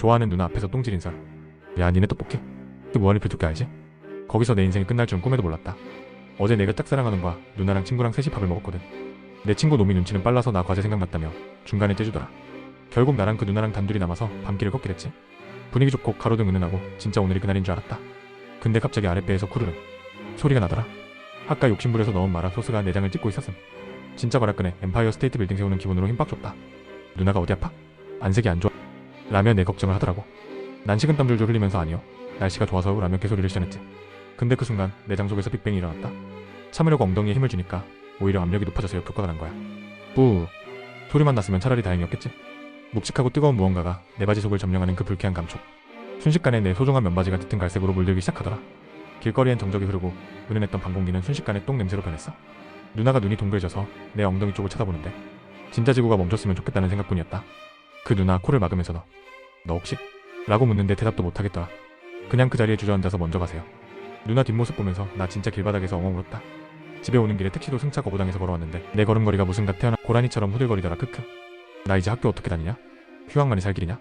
좋아하는 누나 앞에서 똥질인 설. 야 니네 떡볶이? 그 무한리필 두께 알지? 거기서 내 인생이 끝날 줄은 꿈에도 몰랐다. 어제 내가 짝사랑하는 거야. 누나랑 친구랑 셋이 밥을 먹었거든. 내 친구 놈이 눈치는 빨라서 나 과제 생각났다며 중간에 떼주더라. 결국 나랑 그 누나랑 단둘이 남아서 밤길을 걷게 됐지. 분위기 좋고 가로등 은은하고 진짜 오늘이 그날인 줄 알았다. 근데 갑자기 아랫배에서 쿠르릉 소리가 나더라. 아까 욕심부려서 넣은 마라 소스가 내장을 찍고 있었음. 진짜 과락근에 엠파이어 스테이트 빌딩 세우는 기분으로 힘빡 줬다. 누나가 어디 아파? 안색이 안 좋아. 라며 내 걱정을 하더라고. 난 식은땀 줄줄 흘리면서 아니요. 날씨가 좋아서 라며 개소리를 시전했지. 근데 그 순간 내장 속에서 빅뱅이 일어났다. 참으려고 엉덩이에 힘을 주니까 오히려 압력이 높아져서 역효과가 난 거야. 뿌 소리만 났으면 차라리 다행이었겠지. 묵직하고 뜨거운 무언가가 내 바지 속을 점령하는 그 불쾌한 감촉. 순식간에 내 소중한 면바지가 짙은 갈색으로 물들기 시작하더라. 길거리엔 정적이 흐르고 은은했던 방공기는 순식간에 똥 냄새로 변했어. 누나가 눈이 동그래져서 내 엉덩이 쪽을 쳐다보는데 진짜 지구가 멈췄으면 좋겠다는 생각뿐이었다. 그 누나 코를 막으면서 너, 너 혹시? 라고 묻는데 대답도 못하겠더라. 그냥 그 자리에 주저앉아서 먼저 가세요. 누나 뒷모습 보면서 나 진짜 길바닥에서 엉엉 울었다. 집에 오는 길에 택시도 승차 거부당해서 걸어왔는데 내 걸음걸이가 무슨 갓 태어난 고라니처럼 후들거리더라 크크. 나 이제 학교 어떻게 다니냐? 휴학만이 살 길이냐?